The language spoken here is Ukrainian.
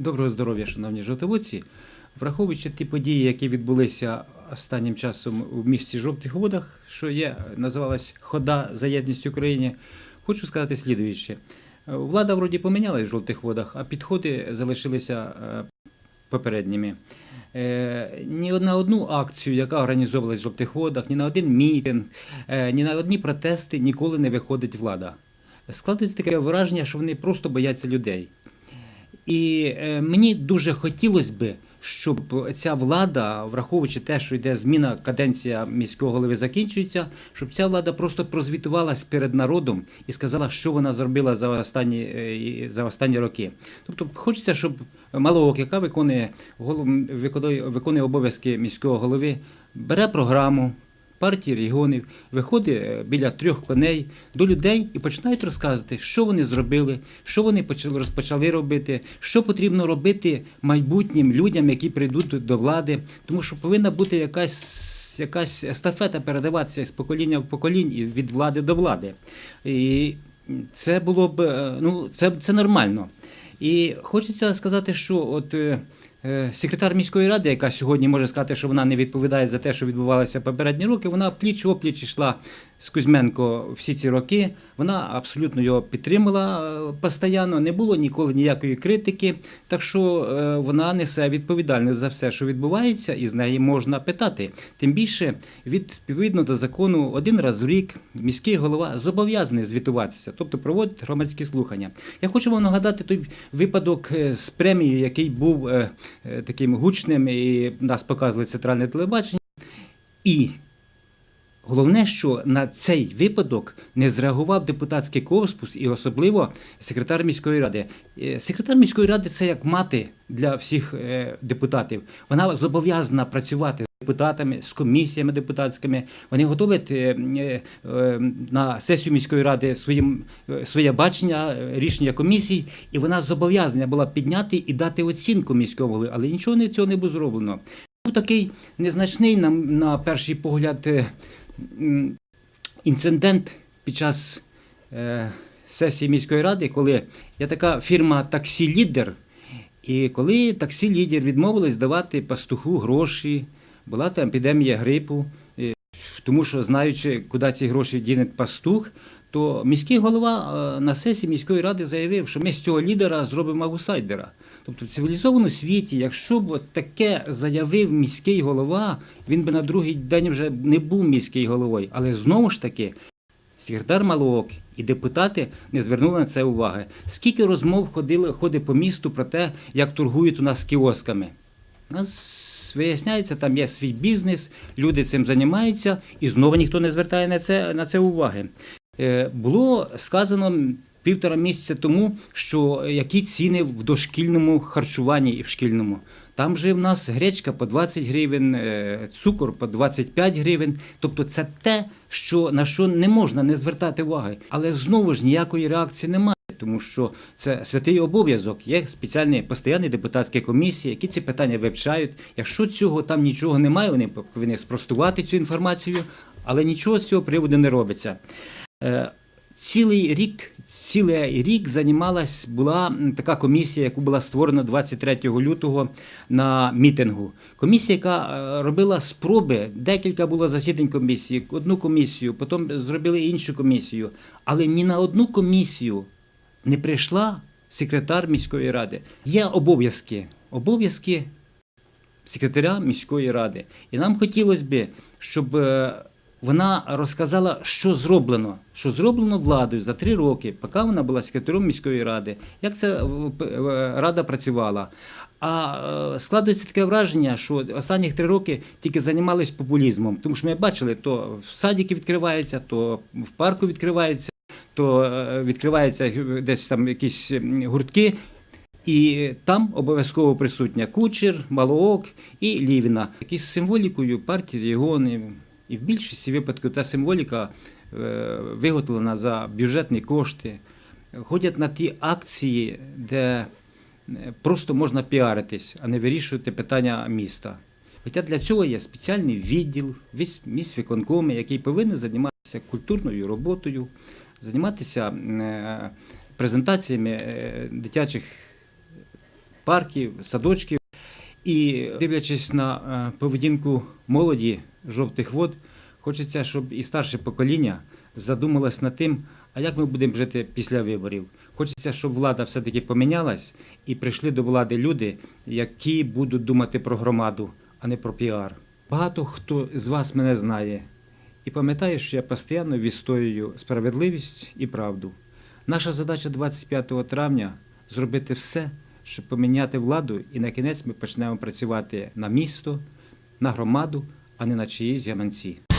Доброго здоров'я, шановні жовтоводці. Враховуючи ті події, які відбулися останнім часом у місті Жовтих Водах, що є, називалась Хода за єдність України, хочу сказати слідуюче. Влада вроді помінялась в жовтих водах, а підходи залишилися е, попередніми. Е, Ні на одну акцію, яка організовувалась в жовтих водах, ні на один мітинг, е, ні на одні протести ніколи не виходить влада. Складається таке враження, що вони просто бояться людей. І е, мені дуже хотілося би, щоб ця влада, враховуючи те, що йде зміна каденція міського голови закінчується, щоб ця влада просто прозвітувалась перед народом і сказала, що вона зробила за останні, е, за останні роки. Тобто хочеться, щоб Маловок, яка виконує, виконує обов'язки міського голови, бере програму. Партії регіонів виходить е, біля трьох коней до людей і починають розказувати, що вони зробили, що вони розпочали робити, що потрібно робити майбутнім людям, які прийдуть до влади, тому що повинна бути якась, якась естафета передаватися з покоління в поколінь і від влади до влади. І це було б е, ну це, це нормально. І хочеться сказати, що от. Е, Секретар міської ради, яка сьогодні може сказати, що вона не відповідає за те, що відбувалося попередні роки, вона пліч опліч йшла з Кузьменко всі ці роки. Вона абсолютно його підтримала е, постійно, не було ніколи ніякої критики. Так що е, вона несе відповідальність за все, що відбувається, і з неї можна питати. Тим більше, відповідно до закону, один раз в рік міський голова зобов'язаний звітуватися, тобто проводити громадські слухання. Я хочу вам нагадати той випадок з премією, який був таким гучним, і нас показували центральне телебачення. І головне, що на цей випадок не зреагував депутатський корпус і особливо секретар міської ради. Е, Секретар міської ради це як мати для всіх е, депутатів. Вона зобов'язана працювати. з Депутатами з комісіями депутатськими вони готують е, на сесію міської ради своїм своє бачення, рішення комісій, і вона зобов'язана була підняти і дати оцінку міського голови, але нічого не цього не було зроблено. Був такий незначний на, на перший погляд інцидент під час е, сесії міської ради, коли є така фірма Таксі Лідер, і коли таксі лідер відмовились давати пастуху гроші, була там епідемія грипу, тому що знаючи, куди ці гроші діне пастух, то міський голова е, на сесії міської ради заявив, що ми з цього лідера зробимо аутсайдера. Тобто в цивілізованому світі, якщо б таке заявив міський голова, він би на другий день вже не був міський головою. Але знову ж таки, секретар Маловок і депутати не звернули на це уваги. Скільки розмов ходили, ходить по місту про те, як торгують у нас кіосками? У нас виясняється, там є свій бізнес, люди цим займаються, і знову ніхто не звертає на це, на це уваги. Е, Було сказано півтора місяця тому, що які ціни в дошкільному харчуванні і в шкільному. Там же в нас гречка по 20 гривень, е, цукор по 25 гривень. Тобто це те, що, на що не можна не звертати уваги. Але знову ж ніякої реакції немає. Тому що це святий обов'язок. Є спеціальні постійні депутатські комісії, які ці питання вивчають. Якщо цього там нічого немає, вони повинні спростувати цю інформацію, але нічого з цього приводу не робиться. Е, Цілий рік, цілий рік займалась була така комісія, яку була створена 23 лютого на мітингу. Комісія, яка е, робила спроби, декілька було засідань комісії, одну комісію, потім зробили іншу комісію. Але ні на одну комісію не прийшла секретар міської ради. Є обов'язки. Обов'язки секретаря міської ради. І нам хотілося б, щоб е, вона розказала, що зроблено, що зроблено владою за три роки, поки вона була секретарем міської ради, як ця е, е, рада працювала. А е, складається таке враження, що останні три роки тільки займалися популізмом, тому що ми бачили, то в садіки відкриваються, то в парку відкривається, то відкриваються десь там якісь гуртки. І там обов'язково присутня Кучер, Малоок і Лівіна, які з символікою партії регіонів. І в більшості випадків та символіка е, виготовлена за бюджетні кошти. Ходять на ті акції, де е, просто можна піаритись, а не вирішувати питання міста. Хоча для цього є спеціальний відділ, весь міськвиконкоми, який повинен займатися культурною роботою, займатися е, презентаціями дитячих парків, садочків. І дивлячись на е, поведінку молоді жовтих вод, хочеться, щоб і старше покоління задумалось над тим, а як ми будемо жити після виборів. Хочеться, щоб влада все-таки помінялась і прийшли до влади люди, які будуть думати про громаду, а не про піар. Багато хто з вас мене знає і пам'ятає, що я постійно відстоюю справедливість і правду. Наша задача 25 травня зробити все, щоб поміняти владу, і на кінець ми почнемо працювати на місто, на громаду, а не на чиїсь гаманці.